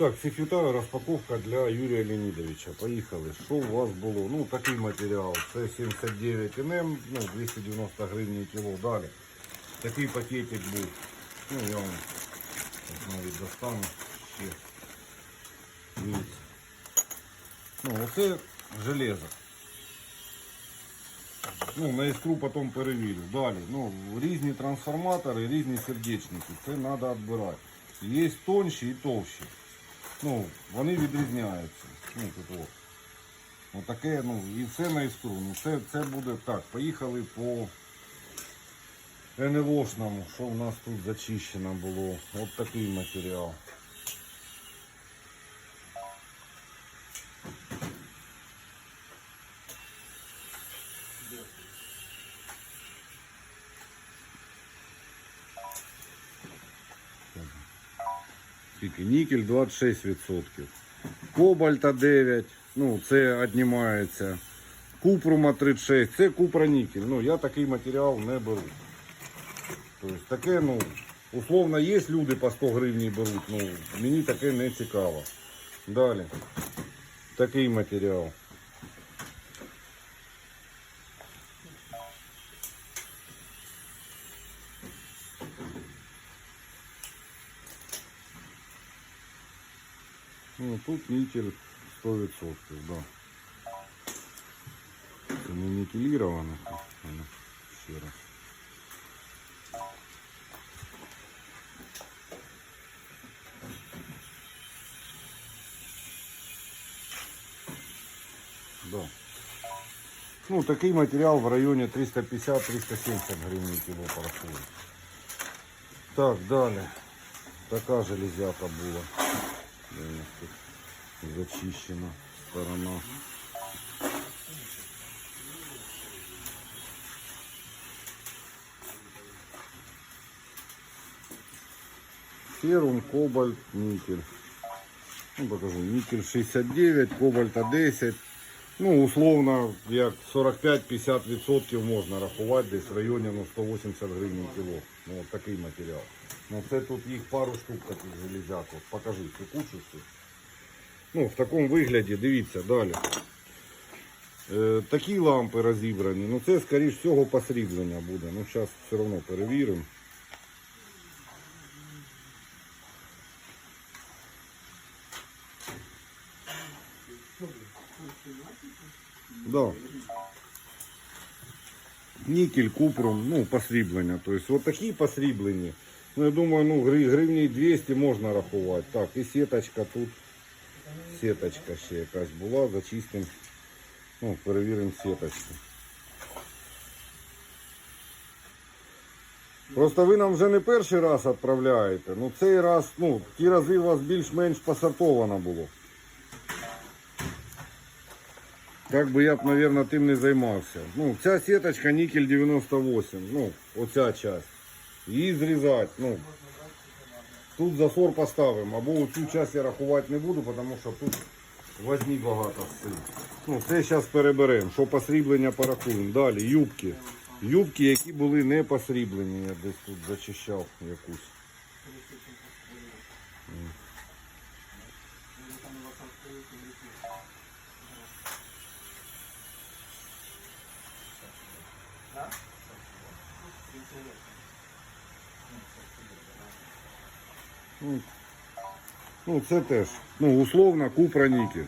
Так, всіх вітаю, розпаковка для Юрія Леонідовича. Поїхали. Що у вас було? Ну, такий матеріал. Це 79 НМ, ну, 290 гривень кіло. Далі. Такий пакетик був. Ну, я вам так навіть достану ще. Дивіться. Ну, оце железо. Ну, на іскру потім перевірю. Далі. Ну, різні трансформатори, різні сердечники. Це треба відбирати. Є тонші і товщі. Ну, вони відрізняються. Ну, типу, от. Отаке, ну, і все на іскру. Ну, це, це буде так. Поїхали по НЛОшному, що у нас тут зачищено було. От такий матеріал. Скільки? Нікель 26%. Кобальта 9, ну це віднімається. Купрума 36, це купра нікель. Ну я такий матеріал не беру. Тобто таке, ну, условно, є люди по 100 гривень беруть, ну мені таке не цікаво. Далі. Такий матеріал. Ну, тут никель 100%, да. Это не никелировано. Оно Ще раз. Да. Ну, такий матеріал в районі 350-370 гривень кіло порахує. Так, далі. Така железяка була. У нас тут зачищена сторона. Ферум, кобальт, никель. Ну, покажу, никель 69, кобальта 10. Ну, условно, як 45-50% можна рахувати десь в районі ну, 180 гривень кіло. Ну, от такий матеріал. Ну, це тут їх пару штук таких железяк. От, покажи цю кучу всю. Ну, в такому вигляді, дивіться, далі. Е, такі лампи розібрані. Ну, це, скоріш всього, посріблення буде. Ну, зараз все одно перевіримо. Да. Нікель, купрум, ну, посріблення. Тобто, такі посріблені. Ну, я думаю, ну, гривні 200 можна рахувати. Так, і сіточка тут. Сіточка ще якась була, зачистимо. Ну, перевіримо сіточку. Просто ви нам вже не перший раз відправляєте. Ну цей раз, ну, ті рази у вас більш-менш посортовано було. Как би я б, мабуть, тим не займався. Ну, ця сіточка нікель 98, ну, оця часть. Її зрізати, ну, тут засор поставимо, або оцю часть я рахувати не буду, тому що тут возні багато сил. Ну, це зараз переберемо, що посріблення порахуємо. Далі, юбки. Юбки, які були не посріблені, я десь тут зачищав якусь. Ну, ну це теж, ну, условно, купра нікель.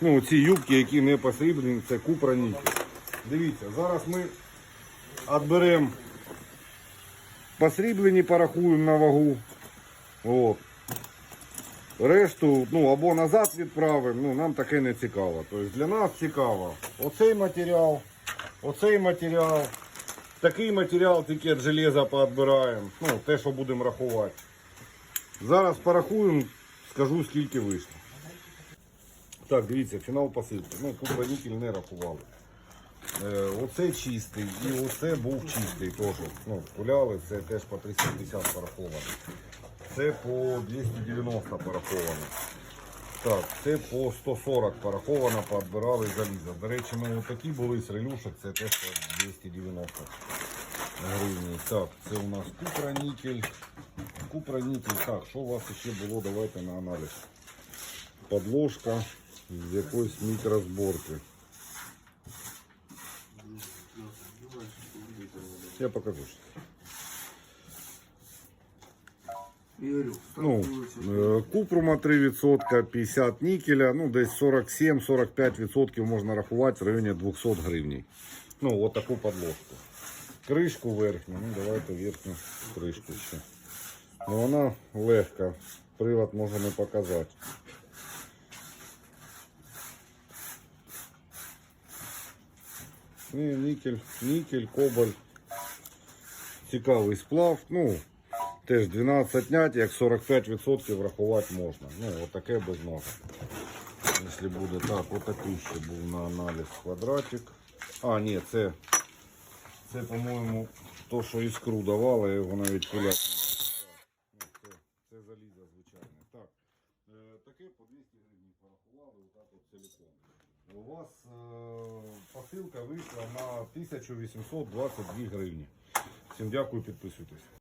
Ну, ці юбки, які не посріблені, це купра нікель. Дивіться, зараз ми відберемо посріблені, порахуємо на вагу. От. Решту ну, або назад відправимо, ну, нам таке не цікаво. Тобто для нас цікаво оцей матеріал, оцей матеріал, такий матеріал тільки від железа поотбираємо. Ну, те, що будемо рахувати. Зараз порахуємо, скажу скільки вийшло. Так, дивіться, фінал посилки. Ну, тут про не рахували. Е, оце чистий і оце був чистий теж. Ну, куляли, це теж по 350 пораховано. Це по 290 пораховано. Так, це по 140 пораховано, поотбирали залізо. До речі, ми отакі були з релюшок, це теж 290. гривні. Так, це у нас купра-нікель. Купра-нікель. Так, що у вас ще було? Давайте на аналіз. Подложка з якоїсь мікрозборки. Я покажу. Ну, е, купрума 3%, 50 нікеля, ну десь 47-45% можна рахувати в районі 200 гривень. Ну, от таку подложку. Кришку верхню, ну давайте верхню кришку ще. Ну вона легка, привод можна не показати. Ні, нікель, нікель, кобальт. Цікавий сплав. Ну, Теж 12 знять, як 45% рахувати можна. Ну, отаке без нога. Якщо буде так, отакий ще був на аналіз квадратик. А, ні, це, це по-моєму, то, що іскру давало, я його навіть пиляти. Ну, це, це залізо. Так, е, таке по 200 гривень порахували, отак от цілком. У вас е, посилка вийшла на 1822 гривні. Всім дякую, підписуйтесь.